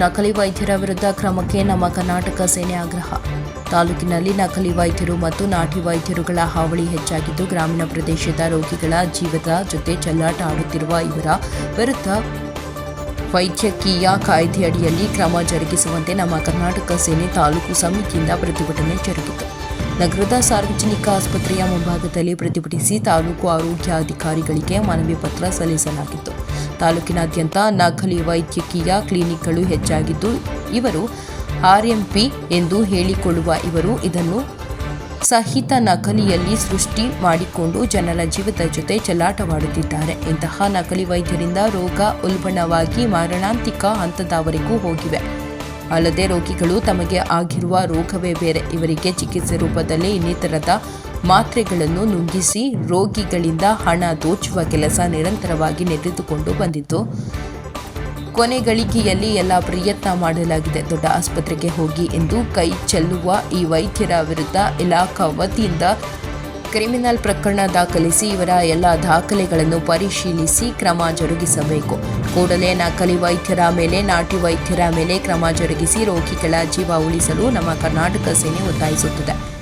ನಕಲಿ ವೈದ್ಯರ ವಿರುದ್ಧ ಕ್ರಮಕ್ಕೆ ನಮ್ಮ ಕರ್ನಾಟಕ ಸೇನೆ ಆಗ್ರಹ. ತಾಲೂಕಿನಲ್ಲಿ ನಕಲಿ ವೈದ್ಯರು ಮತ್ತು ನಾಟಿ ವೈದ್ಯರುಗಳ ಹಾವಳಿ ಹೆಚ್ಚಾಗಿದ್ದು, ಗ್ರಾಮೀಣ ಪ್ರದೇಶದ ರೋಗಿಗಳ ಜೀವದ ಜೊತೆ ಚೆಲ್ಲಾಟ ಆಡುತ್ತಿರುವ ಇವರ ವಿರುದ್ಧ ವೈದ್ಯಕೀಯ ಕಾಯ್ದೆಯಡಿಯಲ್ಲಿ ಕ್ರಮ ಜರುಗಿಸುವಂತೆ ನಮ್ಮ ಕರ್ನಾಟಕ ಸೇನೆ ತಾಲೂಕು ಸಮಿತಿಯಿಂದ ಪ್ರತಿಭಟನೆ ಜರುಗಿತು. ನಗರದ ಸಾರ್ವಜನಿಕ ಆಸ್ಪತ್ರೆಯ ಮುಂಭಾಗದಲ್ಲಿ ಪ್ರತಿಭಟಿಸಿ ತಾಲೂಕು ಆರೋಗ್ಯ ಅಧಿಕಾರಿಗಳಿಗೆ ಮನವಿ ಪತ್ರ ಸಲ್ಲಿಸಲಾಗಿತ್ತು. ತಾಲೂಕಿನಾದ್ಯಂತ ನಕಲಿ ವೈದ್ಯಕೀಯ ಕ್ಲಿನಿಕ್ಗಳು ಹೆಚ್ಚಾಗಿದ್ದು, ಇವರು ಆರ್ಎಂಪಿ ಎಂದು ಹೇಳಿಕೊಳ್ಳುವ ಇವರು ಇದನ್ನು ಸಹಿತ ನಕಲಿಯಲ್ಲಿ ಸೃಷ್ಟಿ ಮಾಡಿಕೊಂಡು ಜನರ ಜೀವದ ಜೊತೆ ಚಲಾಟವಾಡುತ್ತಿದ್ದಾರೆ. ಇಂತಹ ನಕಲಿ ವೈದ್ಯರಿಂದ ರೋಗ ಉಲ್ಬಣವಾಗಿ ಮಾರಣಾಂತಿಕ ಹಂತದವರೆಗೂ ಹೋಗಿವೆ. ಅಲ್ಲದೆ ರೋಗಿಗಳು ತಮಗೆ ಆಗಿರುವ ರೋಗವೇ ಬೇರೆ. ಇವರಿಗೆ ಚಿಕಿತ್ಸೆ ರೂಪದಲ್ಲಿ ಇನ್ನಿತರದ ಮಾತ್ರೆಗಳನ್ನು ನುಂಗಿಸಿ ರೋಗಿಗಳಿಂದ ಹಣ ದೋಚುವ ಕೆಲಸ ನಿರಂತರವಾಗಿ ನಡೆದುಕೊಂಡು ಬಂದಿತ್ತು. ಕೊನೆ ಗಳಿಗೆಯಲ್ಲಿ ಎಲ್ಲ ಪ್ರಯತ್ನ ಮಾಡಲಾಗಿದೆ. ದೊಡ್ಡ ಆಸ್ಪತ್ರೆಗೆ ಹೋಗಿ ಎಂದು ಕೈ ಚೆಲ್ಲುವ ಈ ವೈದ್ಯರ ವಿರುದ್ಧ ಇಲಾಖಾ ವತಿಯಿಂದ ಕ್ರಿಮಿನಲ್ ಪ್ರಕರಣ ದಾಖಲಿಸಿ ಇವರ ಎಲ್ಲ ದಾಖಲೆಗಳನ್ನು ಪರಿಶೀಲಿಸಿ ಕ್ರಮ ಜರುಗಿಸಬೇಕು. ಕೂಡಲೇ ನಕಲಿ ವೈದ್ಯರ ಮೇಲೆ, ನಾಟಿ ವೈದ್ಯರ ಮೇಲೆ ಕ್ರಮ ಜರುಗಿಸಿ ರೋಗಿಗಳ ಜೀವ ಉಳಿಸಲು ನಮ್ಮ ಕರ್ನಾಟಕ ಸೇನೆ ಒತ್ತಾಯಿಸುತ್ತದೆ.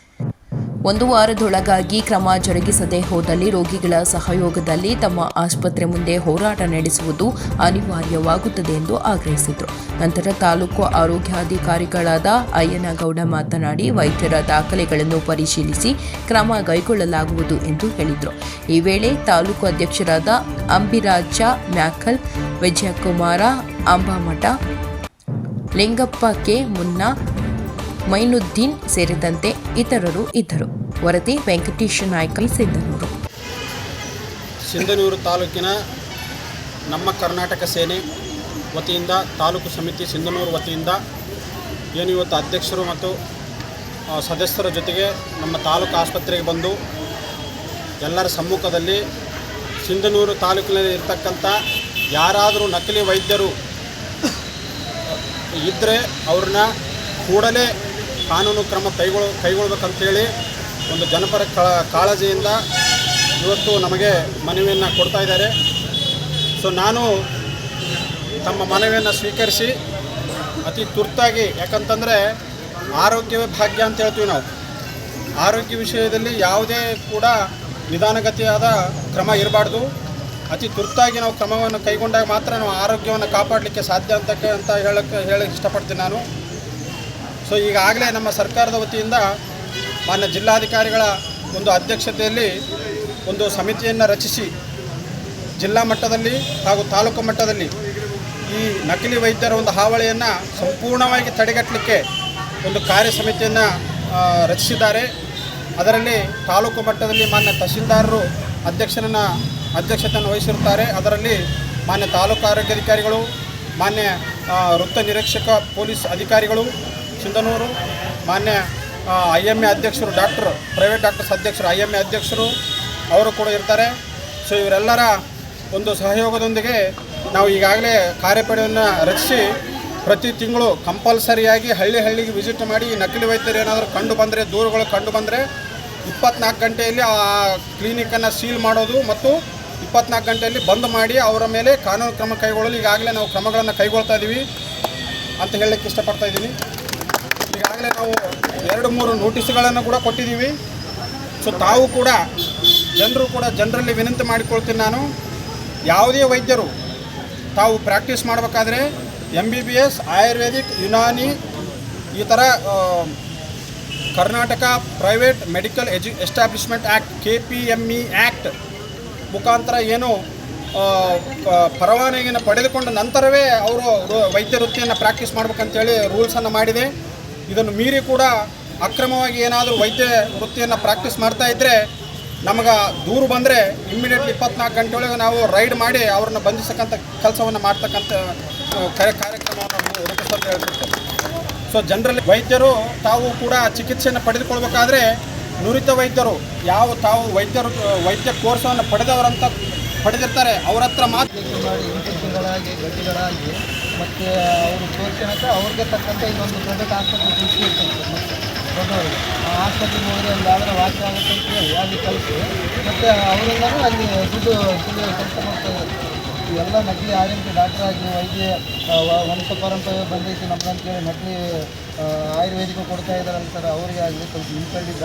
ಒಂದು ವಾರದೊಳಗಾಗಿ ಕ್ರಮ ಜರುಗಿಸದೆ ಹೋದಲ್ಲಿ ರೋಗಿಗಳ ಸಹಯೋಗದಲ್ಲಿ ತಮ್ಮ ಆಸ್ಪತ್ರೆ ಮುಂದೆ ಹೋರಾಟ ನಡೆಸುವುದು ಅನಿವಾರ್ಯವಾಗುತ್ತದೆ ಎಂದು ಆಗ್ರಹಿಸಿದರು. ನಂತರ ತಾಲೂಕು ಆರೋಗ್ಯಾಧಿಕಾರಿಗಳಾದ ಅಯ್ಯನಗೌಡ ಮಾತನಾಡಿ, ವೈದ್ಯರ ದಾಖಲೆಗಳನ್ನು ಪರಿಶೀಲಿಸಿ ಕ್ರಮ ಕೈಗೊಳ್ಳಲಾಗುವುದು ಎಂದು ಹೇಳಿದರು. ಈ ವೇಳೆ ತಾಲೂಕು ಅಧ್ಯಕ್ಷರಾದ ಅಂಬಿರಾಜ ಮ್ಯಾಕಲ್, ವಿಜಯಕುಮಾರ ಅಂಬಾಮಠ, ಲಿಂಗಪ್ಪ ಕೆ ಮುನ್ನಾ ಮೈನುದ್ದೀನ್ ಸೇರಿದಂತೆ ಇತರರು ಇದ್ದರು. ವರದಿ ವೆಂಕಟೇಶ ನಾಯ್ಕಲ್ ಸಿಂಧನೂರು ಸಿಂಧನೂರು ತಾಲೂಕಿನ ನಮ್ಮ ಕರ್ನಾಟಕ ಸೇನೆ ವತಿಯಿಂದ, ತಾಲೂಕು ಸಮಿತಿ ಸಿಂಧನೂರು ವತಿಯಿಂದ ಏನು ಇವತ್ತು ಅಧ್ಯಕ್ಷರು ಮತ್ತು ಸದಸ್ಯರ ಜೊತೆಗೆ ನಮ್ಮ ತಾಲೂಕು ಆಸ್ಪತ್ರೆಗೆ ಬಂದು ಎಲ್ಲರ ಸಮ್ಮುಖದಲ್ಲಿ ಸಿಂಧನೂರು ತಾಲೂಕಿನಲ್ಲಿ ಇರ್ತಕ್ಕಂಥ ಯಾರಾದರೂ ನಕಲಿ ವೈದ್ಯರು ಇದ್ದರೆ ಅವ್ರನ್ನ ಕೂಡಲೇ ಕಾನೂನು ಕ್ರಮ ಕೈಗೊಳ್, ಕೈಗೊಳ್ಬೇಕಂತೇಳಿ ಒಂದು ಜನಪರ ಕಾಳಜಿಯಿಂದ ಇವತ್ತು ನಮಗೆ ಮನವಿಯನ್ನು ಕೊಡ್ತಾ ಇದ್ದಾರೆ. ಸೊ ನಾನು ತಮ್ಮ ಮನವಿಯನ್ನು ಸ್ವೀಕರಿಸಿ ಅತಿ ತುರ್ತಾಗಿ ಯಾಕಂತಂದರೆ ಆರೋಗ್ಯವೇ ಭಾಗ್ಯ ಅಂತ ಹೇಳ್ತೀವಿ ನಾವು. ಆರೋಗ್ಯ ವಿಷಯದಲ್ಲಿ ಯಾವುದೇ ಕೂಡ ನಿಧಾನಗತಿಯಾದ ಕ್ರಮ ಇರಬಾರ್ದು. ಅತಿ ತುರ್ತಾಗಿ ನಾವು ಕ್ರಮವನ್ನು ಕೈಗೊಂಡಾಗ ಮಾತ್ರ ನಾವು ಆರೋಗ್ಯವನ್ನು ಕಾಪಾಡಲಿಕ್ಕೆ ಸಾಧ್ಯ ಅಂತ ಅಂತ ಹೇಳಕ್ಕೆ ಹೇಳಕ್ಕೆ ಇಷ್ಟಪಡ್ತೀನಿ ನಾನು. ಸೊ ಈಗಾಗಲೇ ನಮ್ಮ ಸರ್ಕಾರದ ವತಿಯಿಂದ ಮಾನ್ಯ ಜಿಲ್ಲಾಧಿಕಾರಿಗಳ ಒಂದು ಅಧ್ಯಕ್ಷತೆಯಲ್ಲಿ ಒಂದು ಸಮಿತಿಯನ್ನು ರಚಿಸಿ ಜಿಲ್ಲಾ ಮಟ್ಟದಲ್ಲಿ ಹಾಗೂ ತಾಲೂಕು ಮಟ್ಟದಲ್ಲಿ ಈ ನಕಲಿ ವೈದ್ಯರ ಒಂದು ಹಾವಳಿಯನ್ನು ಸಂಪೂರ್ಣವಾಗಿ ತಡೆಗಟ್ಟಲಿಕ್ಕೆ ಒಂದು ಕಾರ್ಯ ಸಮಿತಿಯನ್ನು ರಚಿಸಿದ್ದಾರೆ. ಅದರಲ್ಲಿ ತಾಲೂಕು ಮಟ್ಟದಲ್ಲಿ ಮಾನ್ಯ ತಹಸೀಲ್ದಾರರು ಅಧ್ಯಕ್ಷರನ್ನು ಅಧ್ಯಕ್ಷತೆಯನ್ನು ವಹಿಸಿರುತ್ತಾರೆ. ಅದರಲ್ಲಿ ಮಾನ್ಯ ತಾಲೂಕು ಆರೋಗ್ಯಾಧಿಕಾರಿಗಳು, ಮಾನ್ಯ ವೃತ್ತ ನಿರೀಕ್ಷಕ, ಪೊಲೀಸ್ ಅಧಿಕಾರಿಗಳು ಸಿಂಧನೂರು ಮಾನ್ಯ ಐ ಎಂ ಎ ಅಧ್ಯಕ್ಷರು, ಡಾಕ್ಟರ್, ಪ್ರೈವೇಟ್ ಡಾಕ್ಟರ್ಸ್ ಅಧ್ಯಕ್ಷರು ಐ ಎಂ ಎ ಅಧ್ಯಕ್ಷರು ಅವರು ಕೂಡ ಇರ್ತಾರೆ. ಸೊ ಇವರೆಲ್ಲರ ಒಂದು ಸಹಯೋಗದೊಂದಿಗೆ ನಾವು ಈಗಾಗಲೇ ಕಾರ್ಯಪಡೆಯನ್ನು ರಚಿಸಿ ಪ್ರತಿ ತಿಂಗಳು ಕಂಪಲ್ಸರಿಯಾಗಿ ಹಳ್ಳಿ ಹಳ್ಳಿಗೆ ವಿಸಿಟ್ ಮಾಡಿ ನಕಲಿ ವೈದ್ಯರು ಏನಾದರೂ ಕಂಡು ಬಂದರೆ, ದೂರುಗಳು ಕಂಡು ಬಂದರೆ ಇಪ್ಪತ್ನಾಲ್ಕು ಗಂಟೆಯಲ್ಲಿ ಆ ಕ್ಲಿನಿಕನ್ನು ಸೀಲ್ ಮಾಡೋದು ಮತ್ತು ಇಪ್ಪತ್ನಾಲ್ಕು ಗಂಟೆಯಲ್ಲಿ ಬಂದ್ ಮಾಡಿ ಅವರ ಮೇಲೆ ಕಾನೂನು ಕ್ರಮ ಕೈಗೊಳ್ಳಲು ಈಗಾಗಲೇ ನಾವು ಕ್ರಮಗಳನ್ನು ಕೈಗೊಳ್ತಾ ಇದ್ದೀವಿ ಅಂತ ಹೇಳಕ್ಕೆ ಇಷ್ಟಪಡ್ತಾ ಇದ್ದೀನಿ. ಈಗಾಗಲೇ ನಾವು ಎರಡು ಮೂರು ನೋಟಿಸ್ಗಳನ್ನು ಕೂಡ ಕೊಟ್ಟಿದ್ದೀವಿ. ಸೊ ತಾವು ಕೂಡ ಜನರು ಕೂಡ ಜನರಲ್ಲಿ ವಿನಂತಿ ಮಾಡಿಕೊಳ್ತೀನಿ ನಾನು. ಯಾವುದೇ ವೈದ್ಯರು ತಾವು ಪ್ರಾಕ್ಟೀಸ್ ಮಾಡಬೇಕಾದ್ರೆ M B B S Ayurvedic Unani ಈ ಥರ Karnataka private medical edu establishment act K P M E act ಮುಖಾಂತರ ಏನು ಪರವಾನಗಿಯನ್ನು ಪಡೆದುಕೊಂಡ ನಂತರವೇ ಅವರು ವೈದ್ಯ ವೃತ್ತಿಯನ್ನು ಪ್ರಾಕ್ಟೀಸ್ ಮಾಡ್ಬೇಕಂತೇಳಿ ರೂಲ್ಸನ್ನು ಮಾಡಿದೆ. ಇದನ್ನು ಮೀರಿ ಕೂಡ ಅಕ್ರಮವಾಗಿ ಏನಾದರೂ ವೈದ್ಯ ವೃತ್ತಿಯನ್ನು ಪ್ರಾಕ್ಟೀಸ್ ಮಾಡ್ತಾ ಇದ್ದರೆ ನಮಗೆ ದೂರು ಬಂದರೆ ಇಮ್ಮಿಡಿಯೇಟ್ಲಿ ಇಪ್ಪತ್ನಾಲ್ಕು ಗಂಟೆ ಒಳಗೆ ನಾವು ರೈಡ್ ಮಾಡಿ ಅವ್ರನ್ನ ಬಂಧಿಸಕ್ಕಂಥ ಕೆಲಸವನ್ನು ಮಾಡ್ತಕ್ಕಂಥ ಕಾರ್ಯಕ್ರಮವನ್ನು ರೂಪಿಸುವಂತ ಹೇಳ್ತಿರ್ತೇವೆ ಸೊ ಜನರಲ್ಲಿ ವೈದ್ಯರು ತಾವು ಕೂಡ ಚಿಕಿತ್ಸೆಯನ್ನು ಪಡೆದುಕೊಳ್ಬೇಕಾದ್ರೆ ನುರಿತ ವೈದ್ಯರು, ಯಾವ ತಾವು ವೈದ್ಯರು, ವೈದ್ಯ ಕೋರ್ಸನ್ನು ಪಡೆದವರಂತ ಪಡೆದಿರ್ತಾರೆ, ಅವ್ರ ಹತ್ರ ಅಪ್ಲಿಕೇಶನ್ ಮಾಡಿ ಇನ್ಫೆಕ್ಷನ್ಗಳಾಗಿ ಗಡ್ಡಿಗಳಾಗಿ ಮತ್ತು ಅವರು ತೋರಿಸ್ಕೊಳಕ್ಕೆ ಅವ್ರಿಗೆ ತಕ್ಕಂತೆ ಇನ್ನೊಂದು ಪ್ರೈವೇಟ್ ಆಸ್ಪತ್ರೆ ದೊಡ್ಡವರು. ಆ ಆಸ್ಪತ್ರೆಗೆ ಹೋದರೆ ಅಲ್ಲಿ ಯಾವ್ದಾರ ವಾಸಿ ಆಗುತ್ತೆ ಅಂತ ಹೇಳಿ, ಅಲ್ಲಿ ಕಲಿಸಿ ಮತ್ತು ಅವರಿಂದನೂ ಅಲ್ಲಿ ದುಡ್ಡು ಕೆಲಸ ಮಾಡ್ತಾ ಇದ್ದಾರೆ. ಇವೆಲ್ಲ ನಕಲಿ ಆರ್ ಎಂ ಪಿ ಡಾಕ್ಟರ್ ಆಗಿ ವೈದ್ಯ ವಂಶ ಪರಂಪರೆ ಬಂದೈತಿ ನಮ್ಗಂತೇಳಿ ನಕಲಿ ಆಯುರ್ವೇದಿಕ ಕೊಡ್ತಾ ಇದ್ದಾರಲ್ಲ ಸರ್ ಅವರಿಗೆ ಆಗಲಿ ಸ್ವಲ್ಪ ನಿಂತ್ಕೊಂಡಿದ್ದ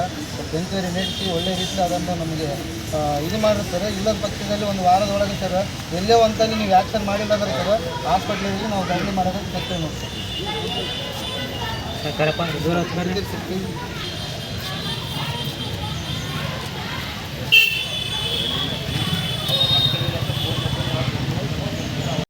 ಎಂಕ್ವೈರಿ ನಡೆಸಿ ಒಳ್ಳೆ ರೀತಿ ಅದನ್ನು ನಮಗೆ ಇದು ಮಾಡಿರ್ತಾರೆ. ಇಲ್ಲದ ಪಕ್ಷದಲ್ಲಿ ಒಂದು ವಾರದೊಳಗೆ ಸರ್ ಎಲ್ಲೇ ಒಂದಲ್ಲಿ ನೀವು ಆ್ಯಕ್ಷನ್ ಮಾಡಿಲ್ಲ ಅಂದ್ರೆ ಸರ್ ಹಾಸ್ಪಿಟ್ಲಿಗೆ ನಾವು ದಂಡಿ ಮಾಡೋದಕ್ಕೆ ನೋಡಿ ಸರ್